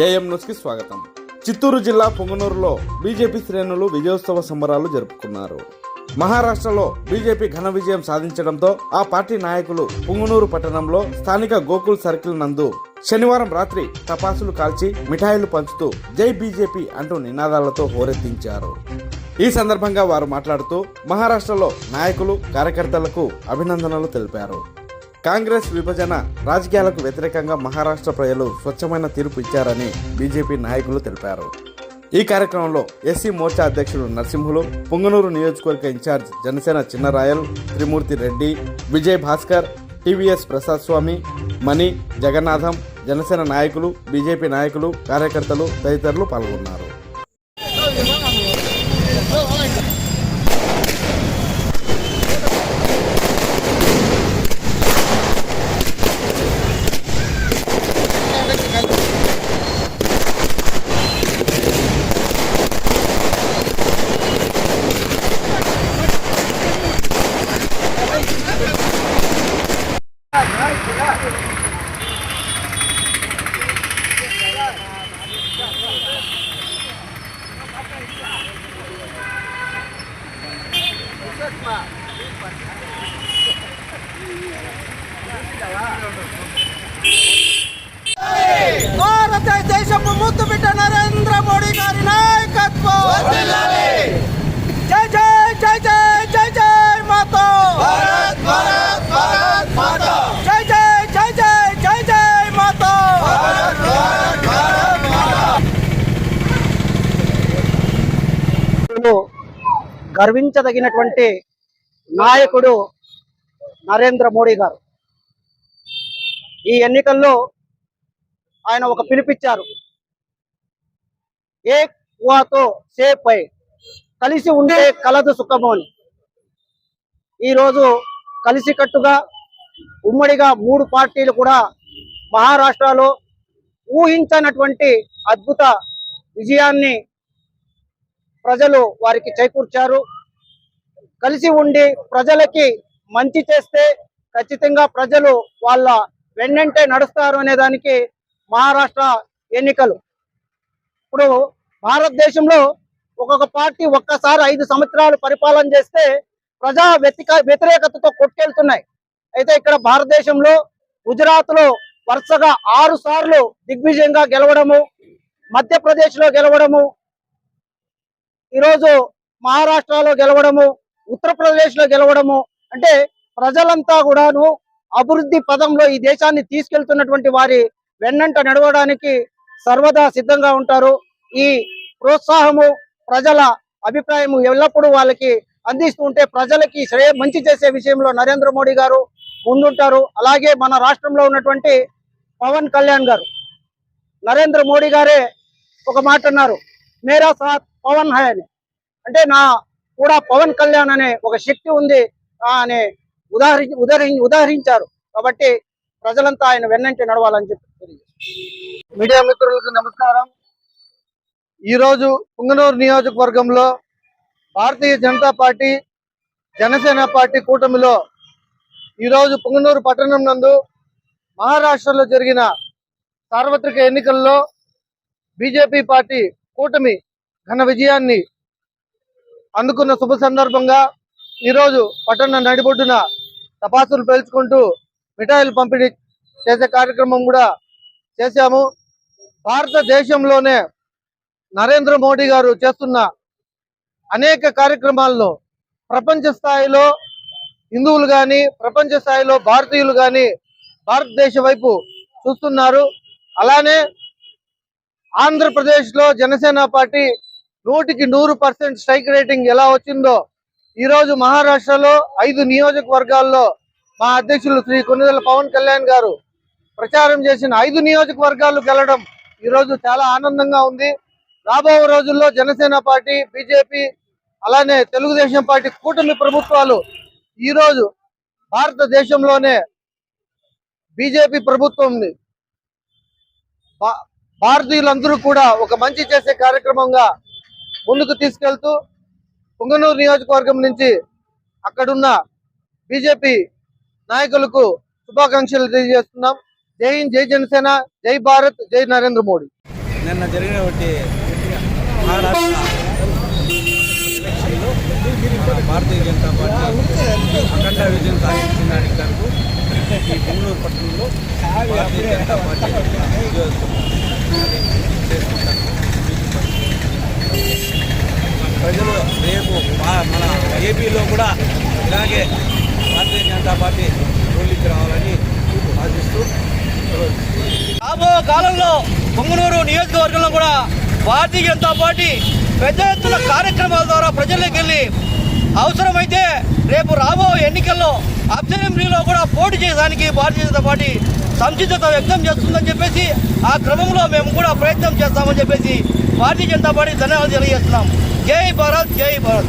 AM న్యూస్కి స్వాగతం. చిత్తూరు జిల్లా పొంగనూరులో బీజేపీ శ్రేణులు విజయోత్సవ సంబరాలు జరుపుకున్నారు. మహారాష్ట్రలో బీజేపీ ఘన విజయం సాధించడంతో ఆ పార్టీ నాయకులు పుంగునూరు పట్టణంలో స్థానిక గోకుల్ సర్కిల్ నందు శనివారం రాత్రి తపాసులు కాల్చి మిఠాయిలు పంచుతూ జై బీజేపీ అంటూ నినాదాలతో హోరెత్తించారు. ఈ సందర్భంగా వారు మాట్లాడుతూ మహారాష్ట్రలో నాయకులు కార్యకర్తలకు అభినందనలు తెలిపారు. కాంగ్రెస్ విభజన రాజకీయాలకు వ్యతిరేకంగా మహారాష్ట్ర ప్రజలు స్వచ్ఛమైన తీర్పు ఇచ్చారని బీజేపీ నాయకులు తెలిపారు. ఈ కార్యక్రమంలో ఎస్సీ మోర్చా అధ్యక్షుడు నరసింహులు పొంగనూరు నియోజకవర్గ in charge Janasena Chinnarayal Trimurthi Reddy Vijay Bhaskar TVS Prasad Swamy Mani Jagannatham Janasena నాయకులు బీజేపీ నాయకులు కార్యకర్తలు తదితరులు పాల్గొన్నారు. భారతదేశపు ముద్దు బిడ్డ నరేంద్ర మోడీ గారి నాయకత్వం జై జై జై జై జై జై మాతో జై జై జై జై జై జై మాతో గర్వించదగినటువంటి నాయకుడు నరేంద్ర మోడీ గారు. ఈ ఎన్నికల్లో ఆయన ఒక పిలిపిచ్చారు ఏ కువాతో అయి కలిసి ఉండే కలదు సుఖము అని. ఈరోజు కలిసికట్టుగా ఉమ్మడిగా మూడు పార్టీలు కూడా మహారాష్ట్రలో ఊహించనటువంటి అద్భుత విజయాన్ని ప్రజలు వారికి చేకూర్చారు. కలిసి ఉండి ప్రజలకి మంచి చేస్తే ఖచ్చితంగా ప్రజలు వాళ్ళ వెన్నంటే నడుస్తారు అనే దానికి మహారాష్ట్ర ఎన్నికలు. ఇప్పుడు భారతదేశంలో ఒక్కొక్క పార్టీ ఒక్కసారి ఐదు సంవత్సరాలు పరిపాలన చేస్తే ప్రజా వ్యతిక వ్యతిరేకతతో కొట్టుకెళ్తున్నాయి. అయితే ఇక్కడ భారతదేశంలో గుజరాత్లో వరుసగా ఆరు సార్లు దిగ్విజయంగా గెలవడము మధ్యప్రదేశ్లో గెలవడము ఈరోజు మహారాష్ట్రలో గెలవడము ఉత్తరప్రదేశ్లో గెలవడము అంటే ప్రజలంతా కూడాను అభివృద్ధి పదంలో ఈ దేశాన్ని తీసుకెళ్తున్నటువంటి వారి వెన్నంట నడవడానికి సర్వదా సిద్ధంగా ఉంటారు. ఈ ప్రోత్సాహము ప్రజల అభిప్రాయము ఎల్లప్పుడూ వాళ్ళకి అందిస్తూ ఉంటే ప్రజలకి శ్రేయ మంచి చేసే విషయంలో నరేంద్ర మోడీ గారు ముందుంటారు. అలాగే మన రాష్ట్రంలో ఉన్నటువంటి పవన్ కళ్యాణ్ గారు. నరేంద్ర మోడీ గారే ఒక మాట అన్నారు. మేరా సాత్ పవన్ హై అని అంటే నా కూడా పవన్ కళ్యాణ్ అనే ఒక శక్తి ఉంది అని అనే ఉదాహరి ఉదహరి ఉదాహరించారు. కాబట్టి ప్రజలంతా ఆయన వెన్నంటి నడవాలని చెప్పి మీడియా మిత్రులకు నమస్కారం. ఈరోజు పుంగనూరు నియోజకవర్గంలో భారతీయ జనతా పార్టీ జనసేన పార్టీ కూటమిలో ఈరోజు పుంగనూరు పట్టణం నందు మహారాష్ట్రలో జరిగిన సార్వత్రిక ఎన్నికల్లో బీజేపీ పార్టీ కూటమి ఘన విజయాన్ని అందుకున్న శుభ సందర్భంగా ఈరోజు పట్టణ నడిబొడ్డున తపాసులు పేల్చుకుంటూ మిఠాయిలు పంపిణీ చేసే కార్యక్రమం కూడా చేశాము. భారతదేశంలోనే నరేంద్ర మోడీ గారు చేస్తున్న అనేక కార్యక్రమాల్లో ప్రపంచ స్థాయిలో హిందువులు కానీ ప్రపంచ స్థాయిలో భారతీయులు కానీ భారతదేశ వైపు చూస్తున్నారు. అలానే ఆంధ్రప్రదేశ్లో జనసేన పార్టీ నూటికి నూరు పర్సెంట్ స్ట్రైక్ రేటింగ్ ఎలా వచ్చిందో ఈరోజు మహారాష్ట్రలో ఐదు నియోజకవర్గాల్లో మా అధ్యక్షులు శ్రీ కొన్నిదల పవన్ కళ్యాణ్ గారు ప్రచారం చేసిన ఐదు నియోజకవర్గాలు గెలవడం ఈరోజు చాలా ఆనందంగా ఉంది. రాబో రోజుల్లో జనసేన పార్టీ బీజేపీ అలానే తెలుగుదేశం పార్టీ కూటమి ప్రభుత్వాలు ఈరోజు భారతదేశంలోనే బీజేపీ ప్రభుత్వంని భా- భారతీయులందరూ కూడా ఒక మంచి చేసే కార్యక్రమంగా ముందుకు తీసుకెళ్తూ పుంగనూరు నియోజకవర్గం నుంచి అక్కడున్న బీజేపీ నాయకులకు శుభాకాంక్షలు తెలియజేస్తున్నాం. జై హింద్ జై జనసేన జై భారత్ జై నరేంద్ర మోడీ. నిన్న జరిగినటువంటి భారతీయ జనతా పార్టీ అఖండ విజయం సాధించిన దానికి కనుక ఈ బెంగళూరు పట్టణంలో భారతీయ జనతా పార్టీ విజయోత్సవం చేసుకుంటారు ప్రజలు రేపు మా- మన ఏపీలో కూడా ఇలాగే భారతీయ జనతా పార్టీ రోడ్లకి రావాలని ఆశిస్తూ రాబో కాలంలో పొంగనూరు నియోజకవర్గంలో కూడా భారతీయ జనతా పార్టీ పెద్ద ఎత్తున కార్యక్రమాల ద్వారా ప్రజల్లోకి వెళ్ళి అవసరమైతే రేపు రాబో ఎన్నికల్లో అసెంబ్లీలో కూడా పోటీ చేయడానికి భారతీయ జనతా పార్టీ సంసిద్ధత వ్యక్తం చేస్తుందని చెప్పేసి ఆ క్రమంలో మేము కూడా ప్రయత్నం చేస్తామని చెప్పేసి భారతీయ జనతా పార్టీ ధన్యవాదాలు తెలియజేస్తున్నాం. జై భారత్ జై భారత్.